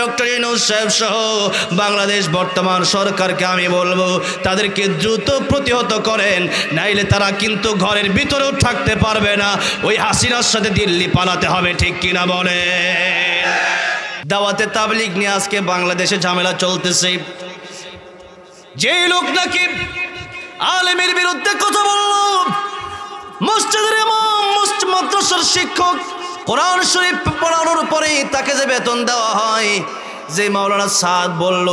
Doctor Yunus সাহেব সহ বাংলাদেশ বর্তমান সরকারকে আমি বলব, তাদেরকে দ্রুত প্রতিহত করেন, নাইলে তারা কিন্তু ঘরের ভিতরেও থাকতে পারবে না। ওই হাসিনার সাথে দিল্লি পালাতে হবে, ঠিক কিনা বলে? দাওয়াতে তাবলিগ নিয়ে আজকে বাংলাদেশে ঝামেলা চলতেছে। যেই লোক নাকি আলেমের বিরুদ্ধে কথা বলল কোরআন শরীফ পড়ানোর পরে তাকে যে বেতন দেওয়া হয়, যে মাওলানা সাদ বলল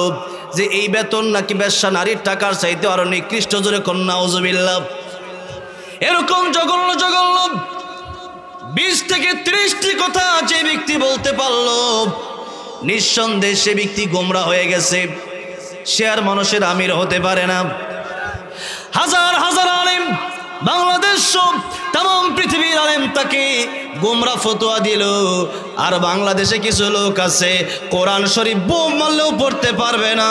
যে এই বেতন নাকি ব্যবসা নারীর টাকার চাইতে আরও নিকৃষ্ট, জোরে কন্যা ওজবিল্লাহ এরকম জঘন্য জঘন্য বিশ থেকে ত্রিশটি কথা যে ব্যক্তি বলতে পারল, নিঃসন্দেহে সে ব্যক্তি গোমরা হয়ে গেছে। সে আর মানুষের আমির হতে পারে না। হাজার হাজার আলেম, বাংলাদেশ সব তাম, পৃথিবীর আলেম তাকে গোমরা ফতোয়া দিল। আর বাংলাদেশে কিছু লোক আছে, কোরআন শরীফ বোম মারলেও পড়তে পারবে না।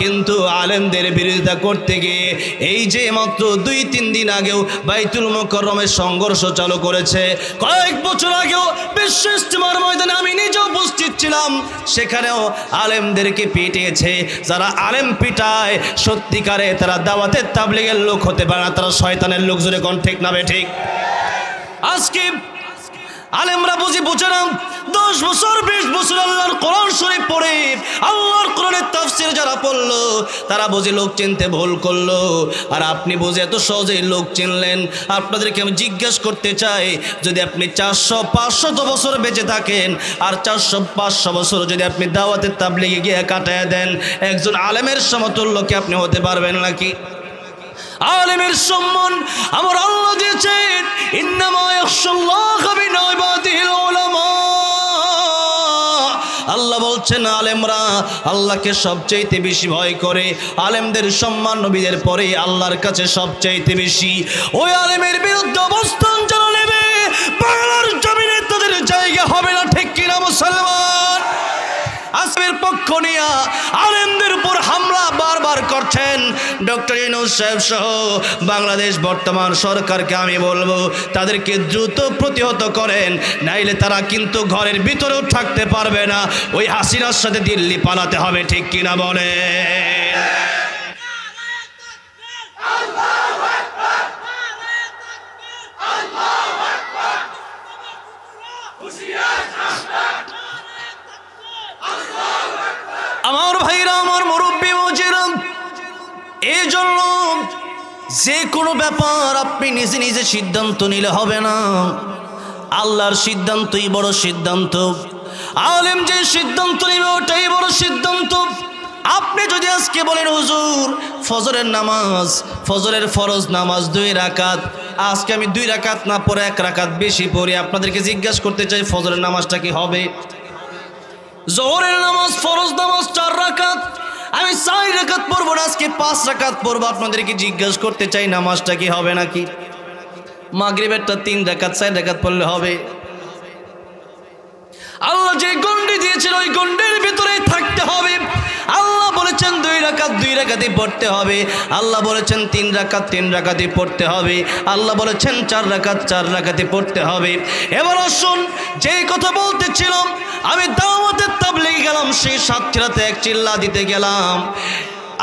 কিন্তু আলেমদের বিরোধিতা করতে গিয়ে এই যে মাত্র দুই, তিন দিন আগেও বাইতুল মোকরমের সংঘর্ষ চালু করেছে, কয়েক বছর আগেও বিশ্ব ইস্তেমার ময়দানে আমি নিজে উপস্থিত ছিলাম। সেখানেও আলেমদেরকে পিটিয়েছে, যারা আলেম পিটায়, সত্যিকারে তারা দাওয়াতের তাবলিগের লোক হতে পারে না, তারা শয়তানের লোক জুড়ে কোন ঠিক না ঠিক? আজকে আলেমরা বুঝি বুঝে না। দশ বছর, বিশ বছর আল্লাহর কোরআন শরীফ পড়ে, আল্লাহর কোরআনের তাফসির যারা পড়ল, তারা বুঝি লোক চিনতে ভুল করল। আর আপনি বুঝে এত সহজেই লোক চিনলেন। আপনাদেরকে আমি জিজ্ঞেস করতে চাই, যদি আপনি চারশো পাঁচশত বছর বেঁচে থাকেন, আর চারশো, পাঁচশো বছর যদি আপনি দাওয়াতের তাবলিগে গিয়ে কাটায় দেন, একজন আলেমের সমতুল্যকে আপনি হতে পারবেন নাকি? আলেমের সম্মান আমার আল্লাহ দিয়েছেন। আল্লাহ বলছেন, আলেমরা আল্লাহকে সবচাইতে বেশি ভয় করে। আলেমদের সম্মান নবীদের পরে আল্লাহর কাছে সবচাইতে বেশি। ওই আলেমের বিরুদ্ধে অবস্থান যারা নেবে, বাংলার জমিনে তাদের জায়গা হবে না, ঠিক কিনা মুসলমান? আসমের পক্ষ নিয়ে আলেমদের উপর করছেন ডক্টর ইনুস সাহেব সহ বাংলাদেশ বর্তমান সরকারকে আমি বলব, তাদেরকে দ্রুত প্রতিহত করেন, নাইলে তারা কিন্তু ঘরের ভিতরেও থাকতে পারবে না। ওই হাসিনার সাথে দিল্লি পালাতে হবে, ঠিক কিনা বলে আমার ভাইরা আমার মুরব্বী মজিরাম এই জন্য যে কোনো ব্যাপার আপনি নিজে নিজে সিদ্ধান্ত নিলে হবে না। আল্লাহর সিদ্ধান্তই বড় সিদ্ধান্ত। আলেম যে সিদ্ধান্ত নেবে, ওটাই বড় সিদ্ধান্ত। আপনি যদি আজকে বলেন, হুজুর, ফজরের নামাজ, ফজরের ফরজ নামাজ দুই রাকাত, আজকে আমি দুই রাকাত না পরে এক রাকাত বেশি পড়ি। আপনাদেরকে জিজ্ঞাসা করতে চাই, ফজরের নামাজটা কি হবে? জোহরের নামাজ, ফরজ নামাজ চার রাকাত আমি চার রাকাত পড়ব না, আজকে পাঁচ রাকাত পড়ব। আপনাদেরকে জিজ্ঞাসা করতে চাই, নামাজটা কি হবে নাকি? মাগরিবেরটা তিন রাকাত, চার রাকাত পড়লে হবে। আল্লাহ যে গন্ডি দিয়েছিল ওই গন্ডির ভিতরে থাকতে হবে। আল্লাহ বলেছেন, দুই রাকাত, দুই রাকাতই পড়তে হবে। আল্লাহ বলেছেন, তিন রাকাত, তিন রাকাতই পড়তে হবে। আল্লাহ বলেছেন, চার রাকাত, চার রাকাতই পড়তে হবে। এবার শুন যে কথা বলতেছিলাম সেই সাতক্ষীরাতে এক চিল্লা দিতে গেলাম।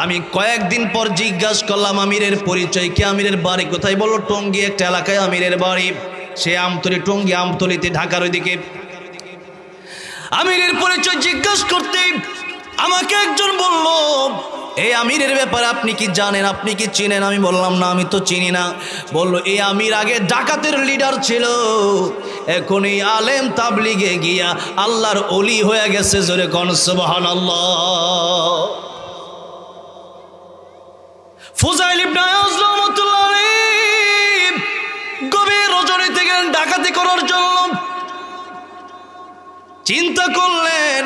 আমি কয়েকদিন পর জিজ্ঞাসা করলাম, আমিরের পরিচয় কি? আমিরের বাড়ি কোথায়? বলল, টঙ্গি একটা এলাকায় আমিরের বাড়ি। সে আমতলি, টঙ্গি আমতলিতে, ঢাকার ওইদিকে। আমিরের পরিচয় জিজ্ঞাসা করতে আমাকে একজন বলল, এই আমিরের ব্যাপারে আপনি কি জানেন? আপনি কি চিনেন? আমি বললাম, না, আমি তো চিনি না। বলল, এই আমির আগে ডাকাতের লিডার ছিল। এখন এই আলেম তাবলিগে গিয়া আল্লাহর অলি হয়ে গেছে জোরে কনসবাহান আল্লাহ ফুজাইল ইবনে আয়াজ রাহমাতুল্লাহ আলাইহি গভীর রজনীতে গেলেন ডাকাতি করার জন্য চিন্তা করলেন,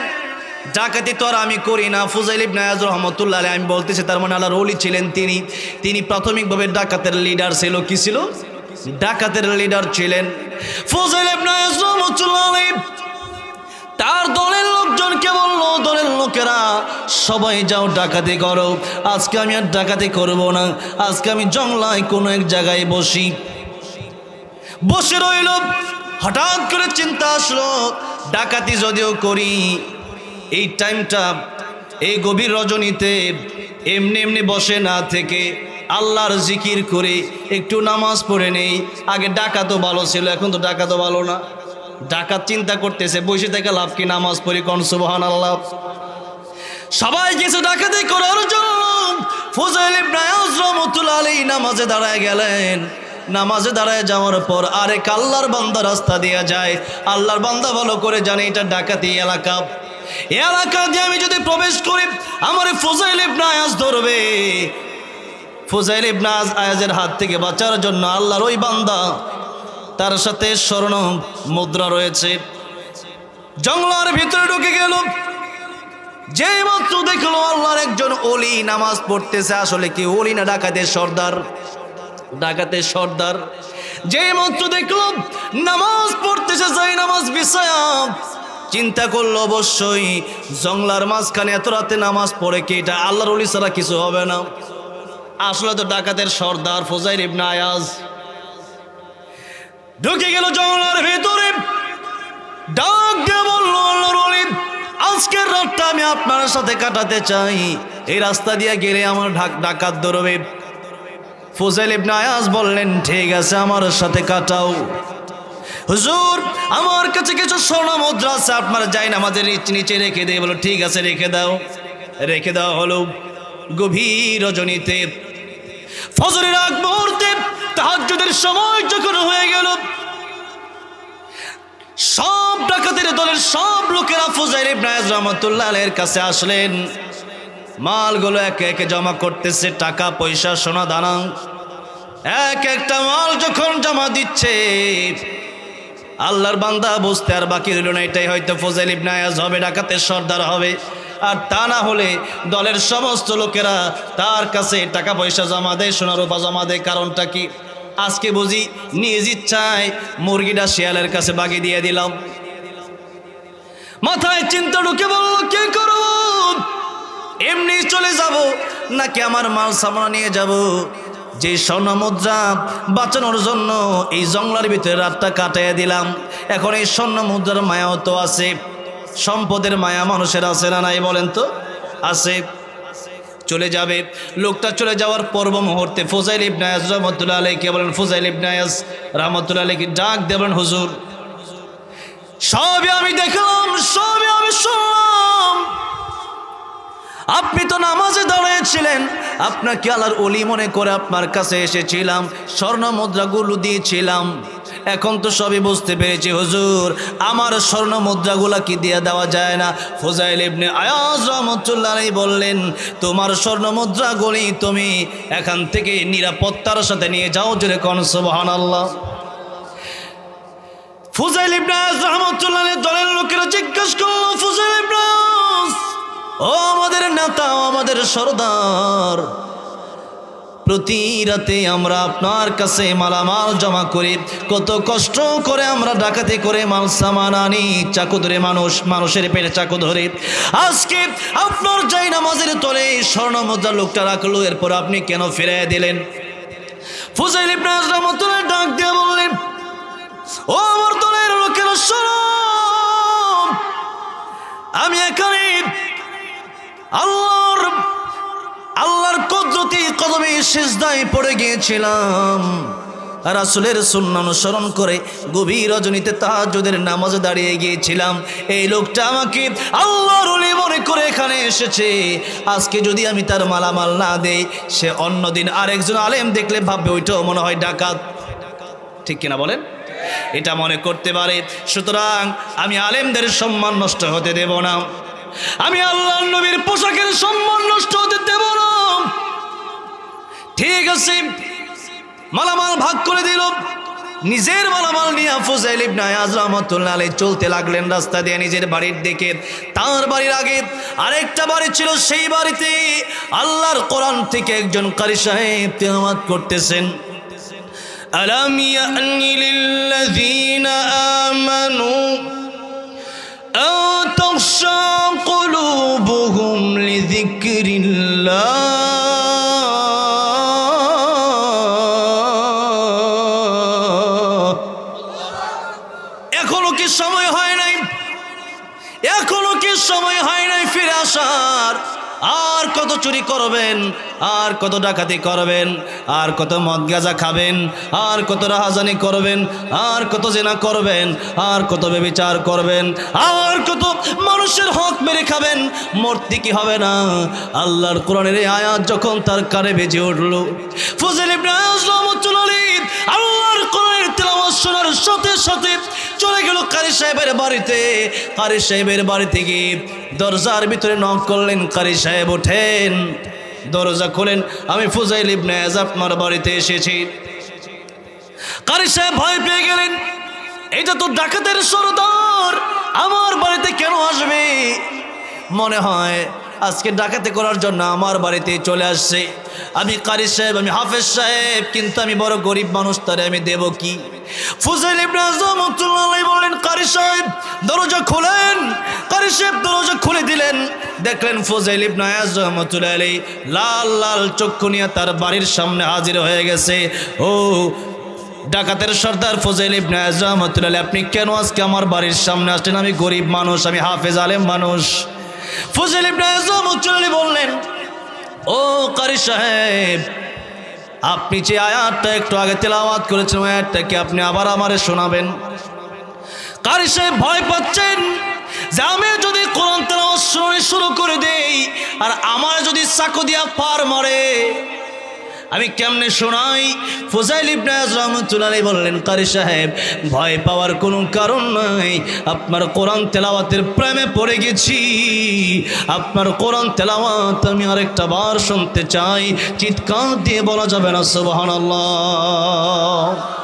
ডাকাতি তো আর আমি করি না, ফুজাইল ইবনে আয়াজ রহমতুল্লাহ আমি বলতেছি তার মানে আল্লাহর ওলি ছিলেন তিনি। তিনি প্রাথমিকভাবে ডাকাতের লিডার ছিল, কি ছিল? ডাকাতের লিডার ছিলেন আলাইহি তার দলের লোকজনকে বলল, দলের লোকেরা সবাই যাও, ডাকাতি করো। আজকে আমি আর ডাকাতি করব না। আজকে আমি জংলায় কোনো এক জায়গায় বসি। বসে রইল। হঠাৎ করে চিন্তা আসলো, ডাকাতি যদিও করি, এই টাইমটা এই গভীর রজনীতে এমনি এমনি বসে না থেকে আল্লাহর জিকির করে একটু নামাজ পড়ে নেই। আগে ডাকা তো ভালো ছিল, এখন তো ডাকা তো ভালো না। ডাকাত চিন্তা করতেছে, বসে থেকে লাভ কি নামাজ পড়ি কন সুবহান আল্লাহ সবাই কিছু ডাকাতি করার জন্য ফুজাইল ইবনে আউস রাহমাতুল্লাহ আলাইহি নামাজে দাঁড়ায় গেলেন। নামাজে দাঁড়ায় যাওয়ার পর আরেক আল্লাহর বান্দা রাস্তা দিয়ে যায়। আল্লাহর বান্দা ভালো করে জানে এটা ডাকাতি এলাকা। এলাকা দিয়ে আমি যদি প্রবেশ করি, আমার ফুজাইল ইবনে আয়াজ ধরবে। ফুজাইল ইবনে আয়াজ আয়াজের হাত থেকে বাঁচার জন্য আল্লাহর ওই বান্দা, তার সাথে স্বর্ণ মুদ্রা রয়েছে। জঙ্গলার ভিতরে ঢুকে গেল। যে মাত্র দেখল আল্লাহর একজন অলি নামাজ পড়তেছে, আসলে কি অলি না ডাকাতের সর্দার? ডাকাতের সর্দার। যে মাত্র দেখল নামাজ পড়তেছে, যাই নামাজ বিছায়া চিন্তা করল অবশ্যই জংলার মাঝখানে এত রাতে নামাজ পড়ে কি এটা আল্লাহর অলি ছাড়া কিছু হবে না। আসলে তো ডাকাতের সর্দার ফোজাইর ইবনে আয়াজ। ঢুকে গেল জঙ্গলের ভেতরে। ডাক দিয়ে বলল আজকের রাতটা আমি আপনার সাথে কাটাতে চাই। এই রাস্তা দিয়ে গেলে আমার ঢাক, ডাকাত ধরবে। ফুজাইল ইবনে আয়াজ বললেন, ঠিক আছে, আমার সাথে কাটাও। হুজুর, আমার কাছে কিছু স্বর্ণ মুদ্রা আছে, আপনার যাই না আমাদের নিচে রেখে দিয়ে বলো ঠিক আছে, রেখে দাও। রেখে দেওয়া হলো গভীর রজনীতে। ফজরের আগ মুহূর্তে তাহাজ্জুদের সময় যখন হয়ে গেল, সব ডাকাতের দলের সব লোকেরা ফুজাইর ইবনায়াজ রহমতুল্লাহ আলের কাছে আসলেন। মালগুলো একে একে জমা করতেছে, টাকা, পয়সা, সোনা, দানা। এক একটা মাল যখন জমা দিচ্ছে, আল্লাহর বান্দা বুঝতে আর বাকি রইল না, এটাই হয়তো ফজাইল ইবনায়াজ হবে, ডাকাতের সর্দার হবে। আর তা না হলে দলের সমস্ত লোকেরা তার কাছে টাকা পয়সা জমা দেয় সোনা রূপা জমা দেয়। কারণটা কি? আজকে বুঝি নিজ ইচ্ছায় মুরগিটা শিয়ালের কাছে বাগিয়ে দিয়ে দিলাম। মাথায় চিন্তা ঢুকে বলল, কি করব? এমনি চলে যাব নাকি আমার মাল সামনা নিয়ে যাব? যে স্বর্ণ মুদ্রা বাঁচানোর জন্য এই জঙ্গলার ভিতরে রাতটা কাটাইয়া দিলাম। এখন এই স্বর্ণ মুদ্রার মায়াও তো আছে। সম্পদের মায়া মানুষের আছে না নাই বলেন তো? আছে। চলে যাবে। লোকটা চলে যাওয়ার পর্ব মুহূর্তে ফোজাইল ইবনায়াজ রহমতুল্লাহ আলাইকে বলেন ফোজাইল ইবনায়াজ রহমতুল্লাহ আলাইকে ডাক দেবেন হুজুর, সবই আমি দেখলাম, সবই আমি শুনলাম। আপনি তো নামাজে দাঁড়িয়েছিলেন। আপনাকে আল্লাহর অলি মনে করে আপনার কাছে এসেছিলাম, স্বর্ণ মুদ্রাগুলো দিয়েছিলাম। এখন তো সবই বুঝতে পেরেছি হুজুর। আমার স্বর্ণ মুদ্রাগুলা কি দিয়ে দেওয়া যায় না? ফোজাইল ইবনে আয়াজ রহমতুল্লাহ বললেন তোমার স্বর্ণ মুদ্রাগুলি তুমি এখান থেকে নিরাপত্তার সাথে নিয়ে যাও জোরে কন সুবহানাল্লাহ। ফুজাইল আয়াজ রহমতুল্লাহ দলের লোকেরা জিজ্ঞেস করল ফুজাইল ইবনে আয়াজ, ও আমাদের নেতা আমাদের সর্দার প্রতি রাতে আমরা আপনার কাছে মালামাল জমা করি। কত কষ্ট করে আমরা ডাকাতি করে মাল সামান আনি। চাকু ধরে মানুষ, মানুষের পেটে চাকু ধরে। আজকে আপনার যাই নামাজের তলে স্বর্ণ মুদ্রা লোকটা রাখল, এরপর আপনি কেন ফিরে দিলেন? ফুজাইল ইবনে রহমতুল্লাহ ডাক দিয়ে বললেন, ও আমার দলের লোকেরা আমি এখানে আল্লাহর আল্লাহর কদরতি কদমে শেষদায় পড়ে গিয়েছিলাম। রাসুলের সুন্না অনুসরণ করে গভীর রজনীতে তাহাজুদের নামাজে দাঁড়িয়ে গিয়েছিলাম। এই লোকটা আমাকে আল্লাহর মনে করে এখানে এসেছে। আজকে যদি আমি তার মালামাল না দেই, সে অন্যদিন আরেকজন আলেম দেখলে ভাববে ওইটাও মনে হয় ডাকাত। ঠিক কিনা বলেন? এটা মনে করতে পারে। সুতরাং আমি আলেমদের সম্মান নষ্ট হতে দেব না। আমি আল্লাহ নবীর পোশাকের সম্মান নষ্ট হতে দেব না মালামাল ভাগ করে দিল নিজের মালামাল নিয়ে ফুজাইল ইবনে আয়াজ রাহমাতুল্লাহ আলাইহি চলতে লাগলেন রাস্তা দিয়ে নিজের বাড়ির দিকে তার বাড়ির আগে আরেকটা বাড়ি ছিল সেই বাড়িতে আল্লাহর কোরআন থেকে একজন কারি সাহেব তেলাওয়াত করতেছেন ألم يأن للذين آمنوا أن تخشى قلوبهم لذكر الله চুরি করবেন, আর কত ডাকাতি করবেন, আর কত মদ গাঁজা খাবেন, আর কত রাহাজানি করবেন, আর কত জেনা করবেন, আর কত বেবিচার করবেন, আর কত মানুষের হক মেরে খাবেন। মূর্তি কি হবে না? আল্লাহর কোরআনের আয়াত যখন তার কারে বেজে উঠল, ফজল ইবনে রহমাতুল্লাহ আলাইহি আল্লাহর কোরআনের তেলাওয়াত শোনার সাথে সাথে চলে গেল কারি সাহেবের বাড়িতে। কারি সাহেবের বাড়িতে গিয়ে দরজার ভিতরে নক করলেন, কারি সাহেব ওঠেন। দরজা খোলেন, আমি ফুজাইল ইবনে আয়াজ আপনার বাড়িতে এসেছি। কারি সাহেব ভয় পেয়ে গেলেন, এটা তো ডাকাতের সরদার, আমার বাড়িতে কেন আসবে? মনে হয় আজকে ডাকাতি করার জন্য আমার বাড়িতে চলে আসছে। আমি কারি সাহেব, আমি হাফেজ সাহেব, কিন্তু আমি বড় গরিব মানুষ, তারে আমি দেব কি? ফুজাইল ইবনে আজমতুল্লাহ বললেন কারি সাহেব, দরজা খোলেন। কারি সাহেব দরজা খুলে দিলেন। দেখলেন ফুজাইল ইবনে আলী লাল লাল চক্ষু নিয়ে তার বাড়ির সামনে হাজির হয়ে গেছে। ও, ডাকাতের সর্দার ফজল ইবনে আজরামতুল্লাহ আপনি কেন আজকে আমার বাড়ির সামনে আসলেন আমি গরিব মানুষ, আমি হাফেজ, আলেম মানুষ। ফজল ইবনে উচ্চলি বললেন, ও কারি সাহেব, আপনি যে আয়াতটা একটু আগে তেলাওয়াত করেছেন আয়াতটা কি আপনি আবার আমারে শোনাবেন। কারি সাহেব ভয় পাচ্ছেন যে আমি যদি কোরআন তেলাওয়াত শুরু করে দেই, আর আমার যদি চাকু দিয়া পার মারে আমি কেমনে শোনাই? ফজাইল ইবনাজ রহমতুল্লাহ বললেন, কারি সাহেব, ভয় পাওয়ার কোনো কারণ নাই। আপনার কোরআন তেলাওয়াতের প্রেমে পড়ে গেছি। আপনার কোরআন তেলাওয়াত আমি আরেকটা বার শুনতে চাই। চিৎকার দিয়ে বলা যাবে না, সুবহানাল্লাহ।